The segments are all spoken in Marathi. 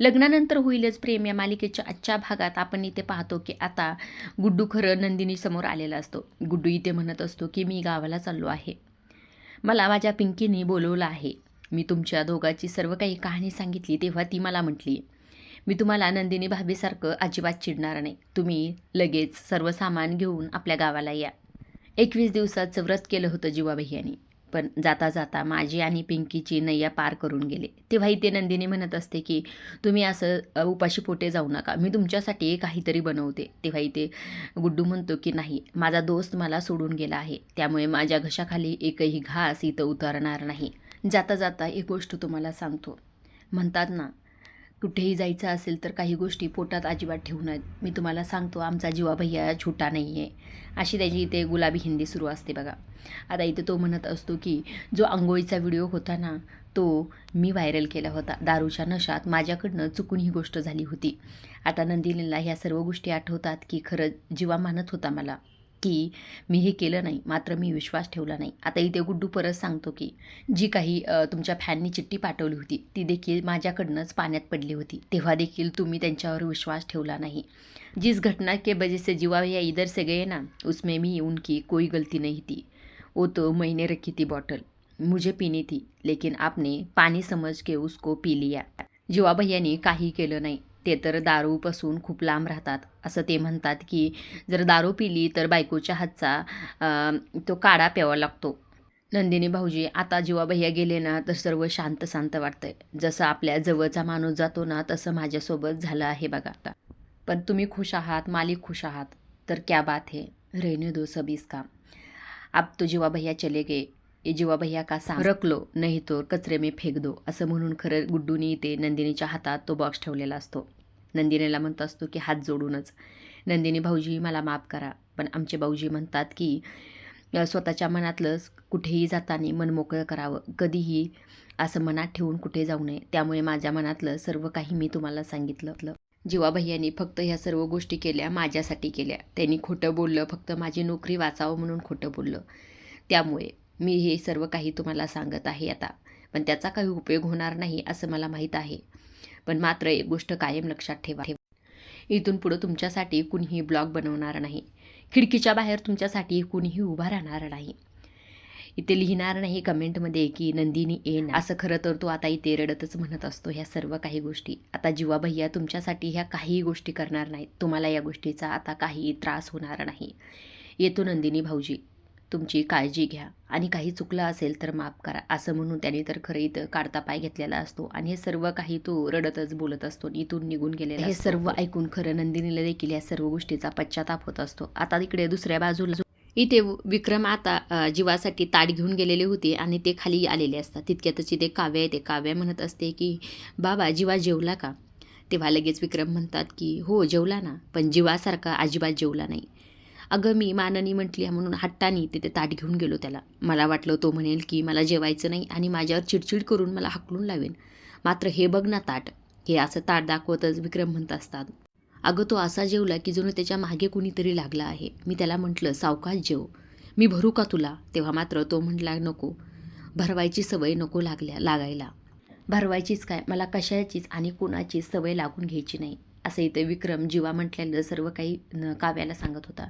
लग्नानंतर होईलच प्रेम. या मालिकेच्या आजच्या भागात आपण इथे पाहतो की आता गुड्डू खरं नंदिनी समोर आलेला असतो. गुड्डू इथे म्हणत असतो की मी गावाला चाललो आहे. मला माझ्या पिंकीने बोलवलं आहे. मी तुमच्या दोघाची सर्व काही कहाणी सांगितली तेव्हा ती मला म्हटली मी तुम्हाला नंदिनी भाभीसारखं अजिबात चिडणार नाही. तुम्ही लगेच सर्व सामान घेऊन आपल्या गावाला या. एकवीस दिवसाचं व्रत केलं होतं जीवाभैयानी पण जाता जाता माझी आणि पिंकीची नैया पार करून गेले. तेव्हा इथे नंदिनी म्हणत असते की तुम्ही असं उपाशी पोटे जाऊ नका. मी तुमच्यासाठी काहीतरी बनवते. तेव्हा इथे गुड्डू म्हणतो की नाही. माझा दोस्त मला सोडून गेला आहे. त्यामुळे माझ्या घशाखाली एकही घास इथं उतरणार नाही. जाता जाता एक गोष्ट तुम्हाला सांगतो. म्हणतात ना कुठेही जायचं असेल तर काही गोष्टी पोटात अजिबात ठेवू नयेत. मी तुम्हाला सांगतो आमचा जीवा भैया छोटा नाही आहे अशी त्याची इथे गुलाबी हिंदी सुरू असते बघा. आता इथे तो म्हणत असतो की जो आंघोळीचा व्हिडिओ होता ना तो मी व्हायरल केला होता. दारूच्या नशात माझ्याकडनं चुकून ही गोष्ट झाली होती. आता नंदिनीला ह्या सर्व गोष्टी आठवतात की खरं जीवा मानत होता मला. की मी हे केलं नाही मात्र मी विश्वास ठेवला नाही. आता इथे गुड्डू परत सांगतो की जी काही तुमच्या फॅननी चिठ्ठी पाठवली होती ती देखील माझ्याकडनंच पाण्यात पडली होती. तेव्हा देखील तुम्ही त्यांच्यावर विश्वास ठेवला नाही. जिस घटना के वजह से जीवा भैया इधर से गए ना उसमें मी उनकी कोई गलती नहीं थी. वो तो मैंने रखी थी बॉटल। मुझे पीनी थी लेकिन आपने पानी समझ के उसको पी लिया। जीवा भैयानी काही केलं नाही. ते तर दारूपासून खूप लांब राहतात असं ते म्हणतात की जर दारू पिली तर बायकोच्या हातचा तो काढा प्यावा लागतो. नंदिनी भाऊजी आता जेव्हा भैया गेले ना तर सर्व शांत शांत वाटतंय. जसं आपल्या जवळचा माणूस जातो ना तसं माझ्यासोबत झालं आहे बघा आता. पण तुम्ही खुश आहात मालिक खुश आहात तर क्या बात है. रहने दो सब इसका. अब तो जीवा भैया चले गए ये जीवा भैया का सा रकलो नाही तो कचरे मी फेक दो असं म्हणून खरं गुड्डूनी इथे नंदिनीच्या हातात तो बॉक्स ठेवलेला असतो. नंदिनीला म्हणत असतो की हात जोडूनच. नंदिनी भाऊजी मला माफ करा पण आमचे भाऊजी म्हणतात की स्वतःच्या मनातलंच कुठेही जाताना मन मोकळं करावं. कधीही असं मनात ठेवून कुठे जाऊ नये. त्यामुळे माझ्या मनातलं सर्व काही मी तुम्हाला सांगितलं. जीवा भैयानी फक्त ह्या सर्व गोष्टी केल्या माझ्यासाठी केल्या. त्यांनी खोटं बोललं फक्त माझी नोकरी वाचावं म्हणून खोटं बोललं. त्यामुळे मी हे सर्व काही तुम्हाला सांगत आहे आता पण त्याचा काही उपयोग होणार नाही असं मला माहीत आहे. पण मात्र एक गोष्ट कायम लक्षात ठेवा. इथून पुढं तुमच्यासाठी कुणीही ब्लॉग बनवणार नाही. खिडकीच्या बाहेर तुमच्यासाठी कुणीही उभा राहणार नाही. इथे लिहिणार नाही कमेंटमध्ये की नंदिनी येन असं खरं तर तो आता इथे रडतच म्हणत असतो ह्या सर्व काही गोष्टी. आता जीवा भैया तुमच्यासाठी ह्या काही गोष्टी करणार नाहीत. तुम्हाला या गोष्टीचा आता काही त्रास होणार नाही. येतो नंदिनी भाऊजी. तुमची काळजी घ्या. आणि काही चुकलं असेल तर माफ करा. असं म्हणून त्याने तर खरं इथं काढता पाय घेतलेला असतो. आणि हे सर्व काही तो रडतच बोलत असतो आणि इथून निघून गेलेला हे सर्व ऐकून खरं नंदिनीला देखील या सर्व गोष्टीचा पश्चाताप होत असतो. आता तिकडे दुसऱ्या बाजूला इथे विक्रम आता जीवासाठी ताट घेऊन गेलेले होते आणि ते खाली आलेले असतात. तितक्यातच इथे काव्य येते काव्य म्हणत असते की बाबा जीवा जेवला का? तेव्हा लगेच विक्रम म्हणतात की हो जेवला ना. पण जीवासारखा अजिबात जेवला नाही. अगं मी माननी म्हटली म्हणून हट्टानी तिथे ताट घेऊन गेलो त्याला. मला वाटलं तो म्हणेल की मला जेवायचं नाही आणि माझ्यावर चिडचिड करून मला हाकलून लावेन. मात्र हे बघ ना ताट. हे असं ताट दाखवतच विक्रम म्हणत असतात. अगं तो असा जेवला की जणू त्याच्यामागे कुणीतरी लागला आहे. मी त्याला म्हटलं सावकाश जेव. मी भरू का तुला? तेव्हा मात्र तो म्हटला नको. भरवायची सवय नको लागल्या लागायला. भरवायचीच काय? मला कशाचीच आणि कुणाचीच सवय लागून घ्यायची नाही. असं इथे विक्रम जीवा म्हटलेलं सर्व काही काव्याला सांगत होता.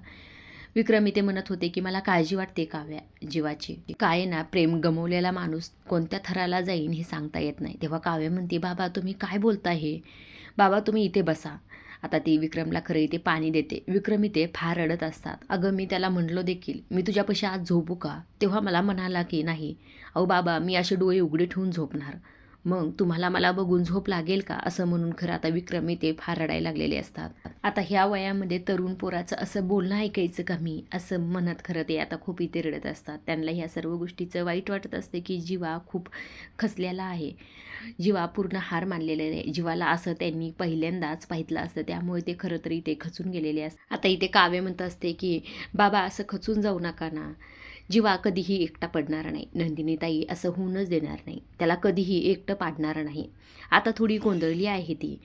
विक्रम इथे म्हणत होते की मला काळजी वाटते काव्या जीवाची. काय ना प्रेम गमवलेला माणूस कोणत्या थराला जाईन हे सांगता येत नाही. तेव्हा काव्य म्हणते बाबा तुम्ही काय बोलता हे? बाबा तुम्ही इथे बसा. आता ती विक्रमला खरं इथे पाणी देते. विक्रम इथे फार रडत असतात. अगं मी त्याला म्हणलो देखील मी तुझ्यापाशी आज झोपू का? तेव्हा मला म्हणाला की नाही. अहो बाबा मी असे डोळे उघडे ठेवून झोपणार. मग तुम्हाला मला बघून झोप लागेल का? असं म्हणून खरं आता विक्रम ते फार रडायला लागलेले असतात. आता ह्या वयामध्ये तरुण पोराचं असं बोलणं ऐकायचं का मी? असं म्हणत खरं ते आता खूप इथे रडत असतात. त्यांना ह्या सर्व गोष्टीचं वाईट वाटत असते की जीवा खूप खचलेला आहे. जीवा पूर्ण हार मानलेला आहे. जीवाला असं त्यांनी पहिल्यांदाच पाहितलं असतं. त्यामुळे ते खरं तर इथे खचून गेलेले असतात. आता इथे काव्य म्हणत असते की बाबा असं खचून जाऊ नका ना. जीवा कधीही एकटा पडणार नाही. नंदिनीताई असं होऊनच देणार नाही. त्याला कधीही एकटं पाडणार नाही. आता थोडी गोंधळली आहे ती.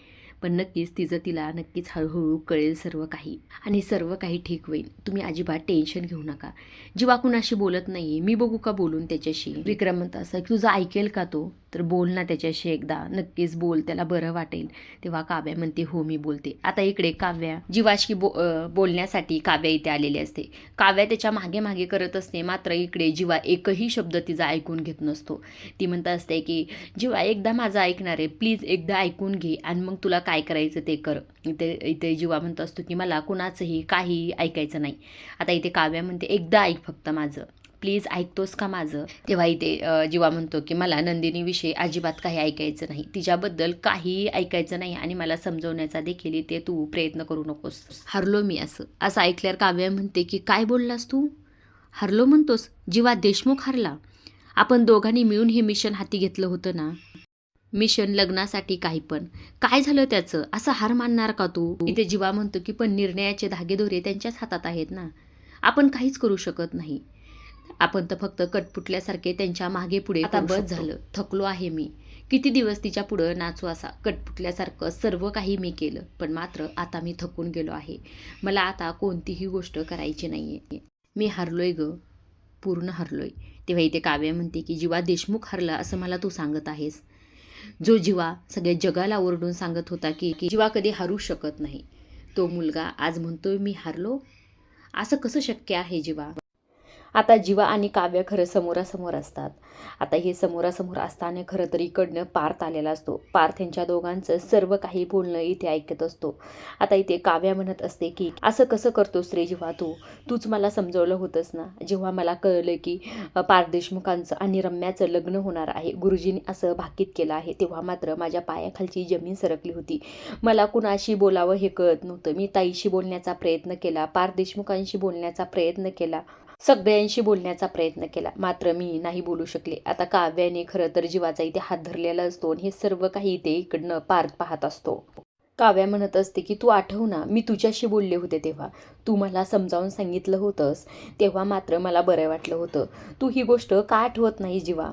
पण नक्कीच तिचं तिला नक्कीच हळूहळू कळेल सर्व काही. आणि सर्व काही ठीक होईल. तुम्ही अजिबात टेन्शन घेऊ नका. जीवा कुणाशी बोलत नाही मी बघू का बोलून त्याच्याशी? विक्रम म्हणत असं की तुझं ऐकेल का तो? तर बोल ना त्याच्याशी एकदा. नक्कीच बोल. त्याला बरं वाटेल. तेव्हा काव्या म्हणते हो मी बोलते. आता इकडे काव्या जीवाशी बो बोलण्यासाठी काव्या इथे आलेली असते. काव्या त्याच्यामागे मागे करत असते. मात्र इकडे जीवा एकही शब्द तिचा ऐकून घेत नसतो. ती म्हणत असते की जीवा एकदा माझं ऐकणार आहे. प्लीज एकदा ऐकून घे. आणि मग तुला काय करायचं ते कर. इथे इथे जीवा म्हणत असतो की मला कुणाचंही काही ऐकायचं नाही. आता इथे काव्या म्हणते एकदा ऐक फक्त माझं. प्लीज ऐकतोस का माझं? तेव्हा इथे जीवा म्हणतो की मला नंदिनीविषयी अजिबात काही ऐकायचं नाही. तिच्याबद्दल काहीही ऐकायचं नाही आणि मला समजवण्याचा देखील इथे तू प्रयत्न करू नकोस. हरलो मी असं. असं ऐकल्यावर काव्या म्हणते की काय बोललास तू? हरलो म्हणतोस. जीवा देशमुख हरला. आपण दोघांनी मिळून हे मिशन हाती घेतलं होतं ना. मिशन लग्नासाठी काही पण. काय झालं त्याचं? असं हार मानणार का तू? इथे जीवा म्हणतो की पण निर्णयाचे धागेदोरे त्यांच्याच हातात आहेत ना. आपण काहीच करू शकत नाही. आपण तर फक्त कटपुटल्यासारखे त्यांच्या मागे पुढे आता बस. झालं. थकलो आहे मी. किती दिवस तिच्या पुढं नाचू असा? कटपुटल्यासारखं सर्व काही मी केलं. पण मात्र आता मी थकून गेलो आहे. मला आता कोणतीही गोष्ट करायची नाहीये. मी हरलोय ग. पूर्ण हरलोय. तेव्हा इथे काव्य म्हणते की जीवा देशमुख हरला असं मला तू सांगत आहेस. जो जीवा सगळ्या जगाला ओरडून सांगत होता की की जीवा कधी हारू शकत नाही. तो मुलगा आज म्हणतोय मी हारलो. असं कसं शक्य आहे जीवा? आता जीवा आणि काव्य खरं समोरासमोर असतात. आता हे समोरासमोर असताना खरं तर इकडनं पार्थ आलेला असतो. पार्थ यांच्या दोघांचं सर्व काही बोलणं इथे ऐकत असतो. आता इथे काव्या म्हणत असते की असं कसं करतोस रे जेव्हा तू? तूच मला समजवलं होतंस ना? जेव्हा मला कळलं की पारदेशमुखांचं देशमुखांचं आणि रम्याचं लग्न होणार आहे गुरुजींनी असं भाकीत केलं आहे तेव्हा मात्र माझ्या पायाखालची जमीन सरकली होती. मला कुणाशी बोलावं हे कळत नव्हतं. मी ताईशी बोलण्याचा प्रयत्न केला पारदेशमुखांशी बोलण्याचा प्रयत्न केला. सगळ्यांशी बोलण्याचा प्रयत्न केला. मात्र मी नाही बोलू शकले. आता काव्याने खरं तर जीवाचा इथे हात धरलेला असतो आणि हे सर्व काही इथे इकडनं पार्थ पाहत असतो. काव्या म्हणत असते की तू आठव ना मी तुझ्याशी बोलले होते तेव्हा. तू मला समजावून सांगितलं होतंस. तेव्हा मात्र मला बरं वाटलं होतं. तू ही गोष्ट का आठवत नाही जीवा?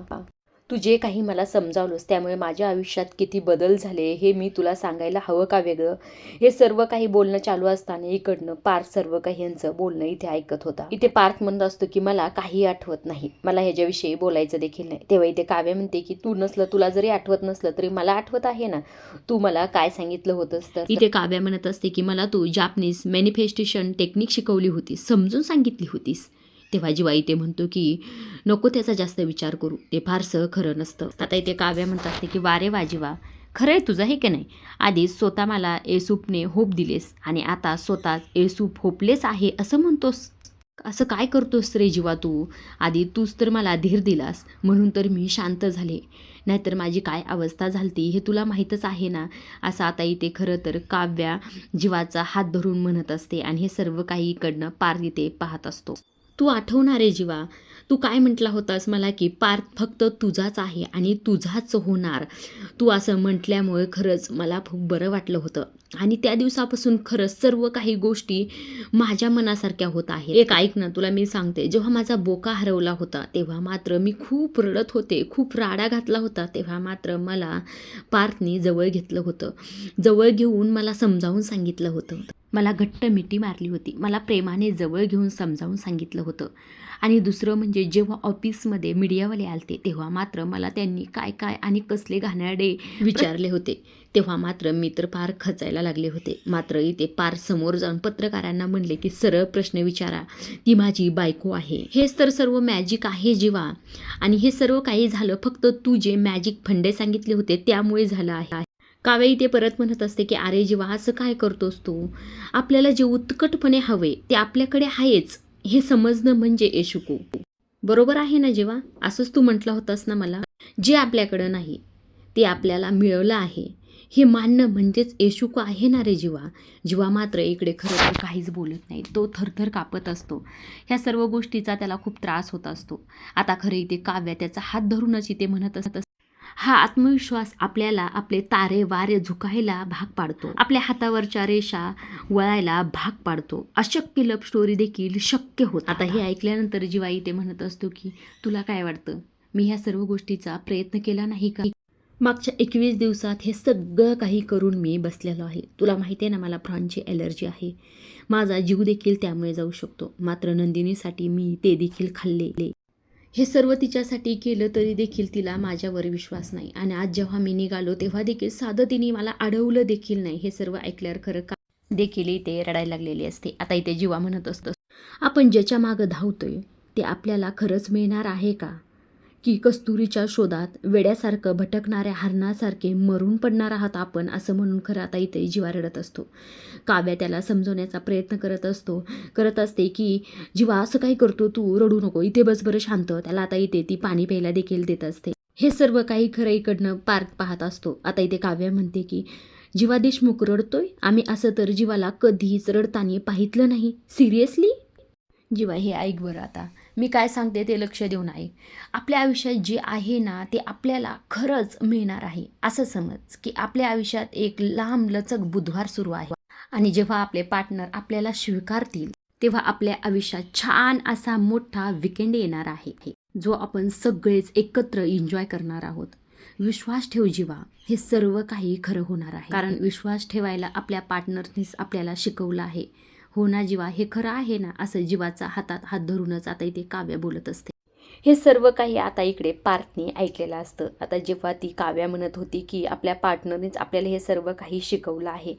तू जे काही मला समजावलंस त्यामुळे माझ्या आयुष्यात किती बदल झाले हे मी तुला सांगायला हवं का वेगळं? हे सर्व काही बोलणं चालू असताना इकडनं पार्थ सर्व काही यांचं बोलणं इथे ऐकत होता. इथे पार्थ म्हणत असतो की मला काही आठवत नाही. मला ह्याच्याविषयी बोलायचं देखील नाही. तेव्हा इथे काव्य म्हणते की तू नसलं तुला जरी आठवत नसलं तरी मला आठवत आहे ना? तू मला काय सांगितलं होतंस तर? इथे काव्य म्हणत असते की मला तू जापनीज मॅनिफेस्टेशन टेक्निक शिकवली होती समजून सांगितली होतीस. तेव्हा जीवा इथे म्हणतो की नको त्याचा जास्त विचार करू. ते फारसं खरं नसतं. आता इथे काव्य म्हणतात ते की वारे वाजीवा. खरं आहे तुझं हे की नाही? आधीच स्वतः मला एसूपने होप दिलेस आणि आता स्वतः एसूप होपलेस आहे असं म्हणतोस. असं काय करतोस रे जीवा तू? आधी तूच तर मला धीर दिलास. म्हणून तर मी शांत झाले. नाहीतर माझी काय अवस्था झालती हे तुला माहीतच आहे ना? असं आता इथे खरं तर काव्या जीवाचा हात धरून म्हणत असते आणि हे सर्व काही इकडनं पार इथे पाहत असतो. तू आठवणार आहे जीवा. तू काय म्हटला होतास मला की पार्थ फक्त तुझाच आहे आणि तुझाच होणार. तू असं म्हटल्यामुळे खरंच मला खूप बरं वाटलं होतं. आणि त्या दिवसापासून खरंच सर्व काही गोष्टी माझ्या मनासारख्या होत आहेत. एक ऐक ना तुला मी सांगते. जेव्हा माझा बोका हरवला होता तेव्हा मात्र मी खूप रडत होते खूप राडा घातला होता. तेव्हा मात्र मला पार्थने जवळ घेतलं होतं. जवळ घेऊन मला समजावून सांगितलं होतं. मला घट्ट मिठी मारली होती. मला प्रेमाने जवळ घेऊन समजावून सांगितलं होतं. आणि दुसरं म्हणजे जेव्हा ऑफिसमध्ये मीडियावाले आलते तेव्हा मात्र मला त्यांनी काय काय आणि कसले घाणाडे विचारले होते. तेव्हा मात्र मी तर फार खचायला लागले होते. मात्र इथे पार समोर जाऊन पत्रकारांना म्हणले की सरळ प्रश्न विचारा. ती माझी बायको आहे. हेच तर सर्व मॅजिक आहे जीवा. आणि हे सर्व काही झालं फक्त तू जे मॅजिक फंडे सांगितले होते त्यामुळे झालं आहे. कावेळी इथे परत म्हणत असते की अरे जीवा असं काय करतोस तू? आपल्याला जे उत्कटपणे हवे ते आपल्याकडे आहेच हे समजणं म्हणजे येशुकू. बरोबर आहे ना जेव्हा असंच तू म्हटलं होतास ना मला? जे आपल्याकडं नाही ते आपल्याला मिळवलं आहे. हे मानणं म्हणजेच येशुको आहे ना रे जीवा? जीवा मात्र इकडे खरं तर काहीच बोलत नाही. तो थरथर कापत असतो. ह्या सर्व गोष्टीचा त्याला खूप त्रास होत असतो. आता खरं इथे काव्या त्याचा हात धरूनच इथे म्हणत असत हा आत्मविश्वास आपल्याला आपले तारे वारे झुकायला भाग पाडतो. आपल्या हातावरच्या रेषा वळायला भाग पाडतो. अशक्य लव्ह स्टोरी देखील शक्य होत. आता हे ऐकल्यानंतर जीवाई ते म्हणत असतो की तुला काय वाटतं? मी ह्या सर्व गोष्टीचा प्रयत्न केला नाही का? मागच्या एकवीस दिवसात हे सगळं काही करून मी बसलेलो आहे. तुला माहिती आहे ना मला प्रॉनची ॲलर्जी आहे. माझा जीव देखील त्यामुळे जाऊ शकतो. मात्र नंदिनीसाठी मी ते देखील खाल्ले. हे सर्व तिच्यासाठी केलं तरी देखील तिला माझ्यावर विश्वास नाही. आणि आज जेव्हा मी निघालो तेव्हा देखील साधं तिने मला अडवलं देखील नाही. हे सर्व ऐकल्यावर खरं का देखील इथे रडायला लागलेली असते. आता इथे जीवा म्हणत असतं. आपण ज्याच्या मागं धावतोय ते आपल्याला खरंच मिळणार आहे का? की कस्तुरीच्या शोधात वेड्यासारखं भटकणाऱ्या हरणासारखे मरून पडणार आहात आपण असं म्हणून खरं आता इथे जीवा रडत असतो. काव्या त्याला समजवण्याचा प्रयत्न करत असतो. करत असते की जीवा असं काही करतो तू? रडू नको. इथे बस बरं शांत. त्याला आता इथे ती पाणी प्यायला देखील देत असते. हे सर्व काही खरं इकडनं पार्क पाहत असतो. आता इथे काव्या म्हणते की जीवा देशमुख रडतोय? आम्ही असं तर जीवाला कधीच रडताना पाहितलं नाही. सिरियसली? जीवा हे ऐक बरं आता. मी काय सांगते ते लक्ष देऊन ऐक. आपल्या आयुष्यात जे आहे ना ते आपल्याला खरंच मिळणार आहे. असं समज की आपल्या आयुष्यात एक लांब लचक बुधवार सुरू आहे. आणि जेव्हा आपले पार्टनर आपल्याला स्वीकारतील तेव्हा आपल्या आयुष्यात छान असा मोठा विकेंड येणार आहे. जो आपण सगळेच एकत्र एन्जॉय करणार आहोत. विश्वास ठेव जीवा. हे सर्व काही खरं होणार आहे. कारण विश्वास ठेवायला आपल्या पार्टनरनीच आपल्याला शिकवलं आहे. हो ना जीवा हे खरं आहे ना? असं जीवाचा हातात हात धरूनच आता इथे काव्य बोलत असते. हे सर्व काही आता इकडे पार्थने ऐकलेलं असतं. आता जेव्हा ती काव्या म्हणत होती की आपल्या पार्टनरनेच आपल्याला हे सर्व काही शिकवलं आहे.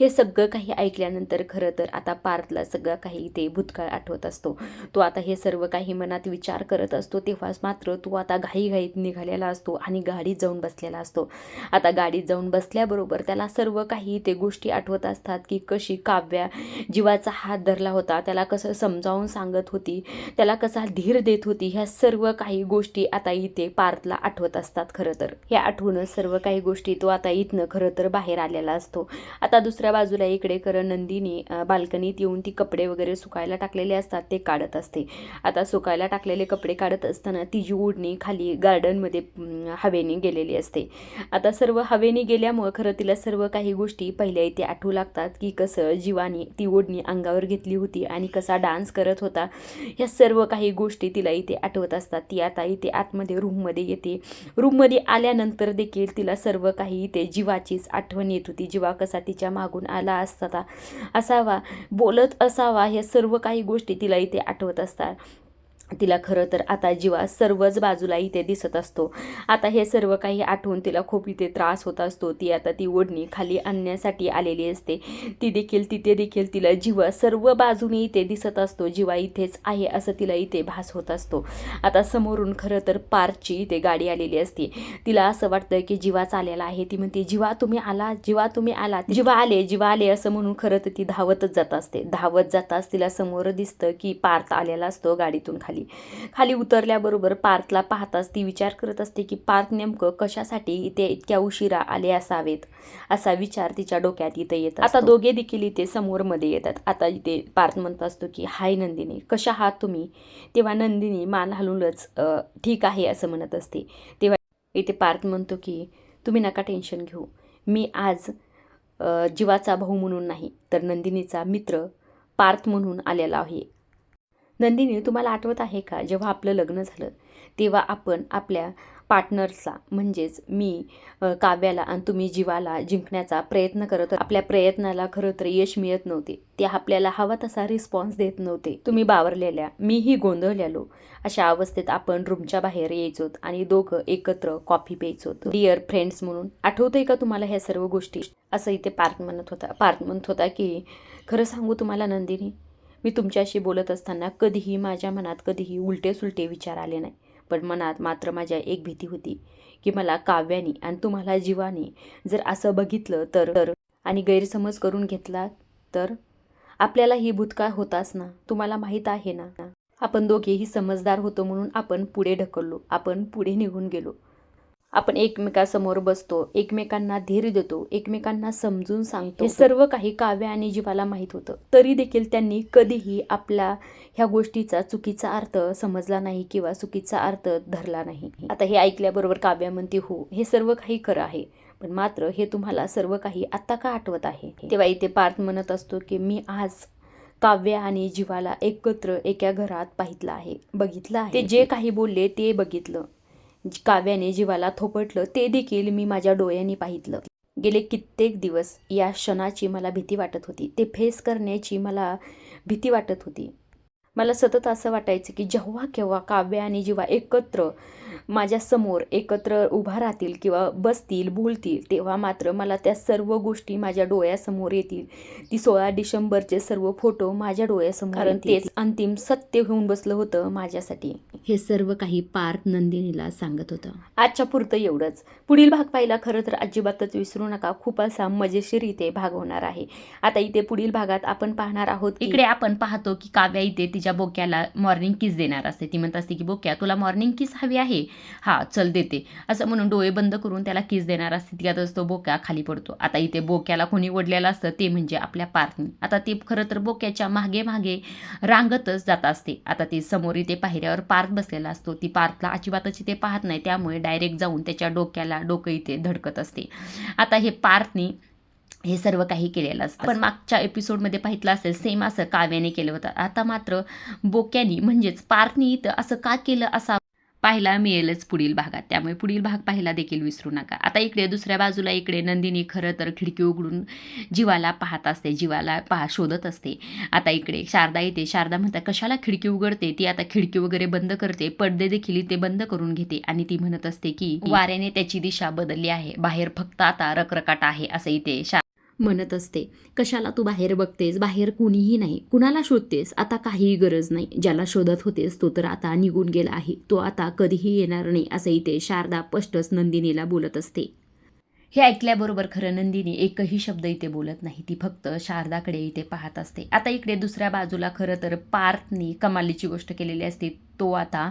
हे सगळं काही ऐकल्यानंतर खरं तर आता पार्थला सगळं काही ते भूतकाळ आठवत असतो. तो आता हे सर्व काही मनात विचार करत असतो. तेव्हाच मात्र तो आता घाईघाईत निघालेला असतो आणि गाडीत जाऊन बसलेला असतो. आता गाडीत जाऊन बसल्याबरोबर त्याला सर्व काही ते गोष्टी आठवत असतात की कशी काव्या जीवाचा हात धरला होता. त्याला कसं समजावून सांगत होती. त्याला कसा धीर देत होती. ह्या सर्व सर्व काही गोष्टी आता इथे पार्थला आठवत असतात खरं तर. ह्या आठवूनच सर्व काही गोष्टी तो आता इथनं खरं तर बाहेर आलेला असतो. आता दुसऱ्या बाजूला इकडे खरं नंदिनी बाल्कनीत येऊन ती कपडे वगैरे सुकायला टाकलेले असतात ते काढत असते. आता सुकायला टाकलेले कपडे काढत असताना तिची ओढणी खाली गार्डनमध्ये हवेने गेलेली असते. आता सर्व हवेने गेल्यामुळं खरं तिला सर्व काही गोष्टी पहिल्या इथे आठवू लागतात की कसं जीवानी ती ओढणी अंगावर घेतली होती आणि कसा डान्स करत होता. ह्या सर्व काही गोष्टी तिला इथे आठवत असतात ती आता इथे आतमध्ये रूममध्ये येते. रूममध्ये आल्यानंतर देखील तिला सर्व काही इथे जीवाचीच आठवण येत होती. जीवा कसा तिच्या मागून आला असता असावा बोलत असावा ह्या सर्व काही गोष्टी तिला इथे आठवत असतात. तिला खरं तर आता जीवा सर्वच बाजूला इथे दिसत असतो. आता हे सर्व काही आठवून तिला खूप इथे त्रास होत असतो. ती आता ती ओढणी खाली आणण्यासाठी आलेली असते. ती देखील तिथे देखील तिला जीवा सर्व बाजूने इथे दिसत असतो. जीवा इथेच आहे असं तिला इथे भास होत असतो. आता समोरून खरं तर पार्कची इथे गाडी आलेली असते. तिला असं वाटतं की जीवा चालेला आहे. ती म्हणते जीवा तुम्ही आला जीवा तुम्ही आला. जीवा आले जीवा आले असं म्हणून खरं तर ती धावतच जात असते. धावत जाताच तिला समोर दिसतं की पार्थ आलेला असतो गाडीतून खाली. खाली उतरल्याबरोबर पार्थला पाहताच ती विचार करत असते की पार्थ नेमकं कशासाठी इथे इतक्या उशिरा आले असावेत असा विचार तिच्या डोक्यात इथे येत आता दोघे देखील इथे समोर मध्ये येतात. आता इथे पार्थ म्हणत असतो की हाय नंदिनी कशा आहात तुम्ही? तेव्हा नंदिनी मान हलवूनच "अ, ठीक आहे असं म्हणत असते. तेव्हा इथे पार्थ म्हणतो की तुम्ही नका टेन्शन घेऊ. मी आज जीवाचा भाऊ म्हणून नाही तर नंदिनीचा मित्र पार्थ म्हणून आलेला आहे. नंदिनी तुम्हाला आठवत आहे का जेव्हा आपलं लग्न झालं तेव्हा आपण आपल्या पार्टनर्सला म्हणजेच मी काव्याला आणि तुम्ही जीवाला जिंकण्याचा प्रयत्न करत आपल्या प्रयत्नाला खरं तर यश मिळत नव्हते. ते आपल्याला हवा तसा रिस्पॉन्स देत नव्हते. तुम्ही बावरलेल्या मीही गोंधळलेलो. अशा अवस्थेत आपण रूमच्या बाहेर यायचो आणि दोघं एकत्र कॉफी प्यायचो डिअर फ्रेंड्स म्हणून आठवतंय का तुम्हाला ह्या सर्व गोष्टी? असं इथे पार्थ म्हणत होता. पार्थ म्हणत होता की खरं सांगू तुम्हाला नंदिनी मी तुमच्याशी बोलत असताना कधीही माझ्या मनात कधीही उलटे सुलटे विचार आले नाही. पण मनात मात्र माझ्या एक भीती होती की मला काव्याने आणि तुम्हाला जीवाने जर असं बघितलं तर तर आणि गैरसमज करून घेतला तर? आपल्याला ही भूतकाळ होताच ना. तुम्हाला माहीत आहे ना? आपण दोघेही समजदार होतो म्हणून आपण पुढे ढकललो. आपण पुढे निघून गेलो. आपण एकमेकासमोर बसतो एकमेकांना धीर देतो एकमेकांना समजून सांगतो. हे सर्व काही काव्य आणि जीवाला माहीत होतं. तरी देखील त्यांनी कधीही आपल्या ह्या गोष्टीचा चुकीचा अर्थ समजला नाही किंवा चुकीचा अर्थ धरला नाही. आता हे ऐकल्याबरोबर काव्या म्हणते हो हे सर्व काही खरं आहे पण मात्र हे तुम्हाला सर्व काही आता का आठवत आहे? तेव्हा इथे पार्थ म्हणत असतो की मी आज काव्य आणि जीवाला एकत्र एका घरात पाहितलं आहे बघितलं आहे. ते जे काही बोलले ते बघितलं. काव्याने जीवाला थोपटलं ते देखील मी माझ्या डोळ्यांनी पाहितलं. गेले कित्येक दिवस या क्षणाची मला भीती वाटत होती. ते फेस करण्याची मला भीती वाटत होती. मला सतत असं वाटायचं की जेव्हा केव्हा काव्य आणि जीवा एकत्र माझ्यासमोर एकत्र उभा राहतील किंवा बसतील बोलतील तेव्हा मात्र मला त्या सर्व गोष्टी माझ्या डोळ्यासमोर येतील. ती सोळा डिसेंबरचे सर्व फोटो माझ्या डोळ्यासमोर कारण तेच अंतिम सत्य होऊन बसलं होतं माझ्यासाठी. हे सर्व काही पार्थ नंदिनीला सांगत होतं. आजच्या पुरतं एवढंच. पुढील भाग पाहिला खरं तर अजिबातच विसरू नका. खूप असा मजेशीर इथे भाग होणार आहे. आता इथे पुढील भागात आपण पाहणार आहोत इकडे आपण पाहतो की काव्या इथे तिच्या बोक्याला मॉर्निंग किस देणार असते. ती म्हणत असते की बोक्या तुला मॉर्निंग किस हवी आहे? हा चल देते. असं म्हणून डोळे बंद करून त्याला किस देणार असते. त्यातच तो बोक्या खाली पडतो. आता इथे बोक्याला कोणी ओढलेलं असतं ते म्हणजे आपल्या पार्थनी आता ते खरं तर बोक्याच्या मागे मागे रांगतच जात असते. आता ते समोर इथे पायऱ्यावर पार्थ बसलेला असतो. ती पार्थला अजिबातच इथे पाहत नाही. त्यामुळे डायरेक्ट जाऊन त्याच्या डोक्याला डोकं इथे धडकत असते. आता हे पार्थनी हे सर्व काही केलेलं असतं. पण मागच्या एपिसोडमध्ये पाहितलं असेल सेम असं काव्याने केलं होतं. आता मात्र बोक्यानी म्हणजेच पार्थनी इथं असं का केलं असा पाहायला मिळेलच पुढील भागात. त्यामुळे पुढील भाग पाहायला देखील विसरू नका. आता इकडे दुसऱ्या बाजूला इकडे नंदिनी खरं तर खिडकी उघडून जीवाला पाहत असते जीवाला पहा शोधत असते. आता इकडे शारदा येते. शारदा म्हणतात कशाला खिडकी उघडते? ती आता खिडकी वगैरे बंद करते. पडदे देखील ते बंद करून घेते. आणि ती म्हणत असते की वाऱ्याने त्याची दिशा बदलली आहे. बाहेर फक्त आता रकरकाट आहे असं इथे म्हणत असते. कशाला तू बाहेर बघतेस? बाहेर कुणीही नाही. कुणाला शोधतेस? आता काहीही गरज नाही. ज्याला शोधत होतेस तो तर आता निघून गेला आहे. तो आता कधीही येणार नाही असं इथे शारदा स्पष्टच नंदिनीला बोलत असते. हे ऐकल्याबरोबर खरं नंदिनी एकही शब्द इथे बोलत नाही. ती फक्त शारदाकडे इथे पाहत असते. आता इकडे दुसऱ्या बाजूला खरं तर पार्थनी कमालीची गोष्ट केलेली असते. तो आता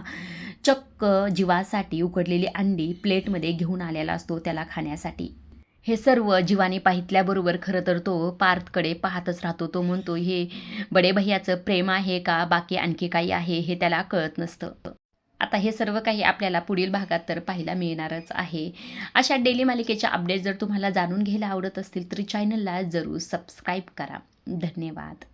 चक्क जीवासाठी उकडलेली अंडी प्लेटमध्ये घेऊन आलेला असतो त्याला खाण्यासाठी. हे सर्व जीवाने पाहितल्याबरोबर खरं तर तो पार्थकडे पाहतच राहतो. तो म्हणतो हे बडे भैयाचं प्रेम आहे का? बाकी आणखी काही आहे? हे त्याला कळत नसतं. आता हे सर्व काही आपल्याला पुढील भागात तर पाहायला मिळणारच आहे. अशा डेली मालिकेच्या अपडेट जर तुम्हाला जाणून घ्यायला आवडत असतील तर चॅनलला जरूर सबस्क्राईब करा. धन्यवाद.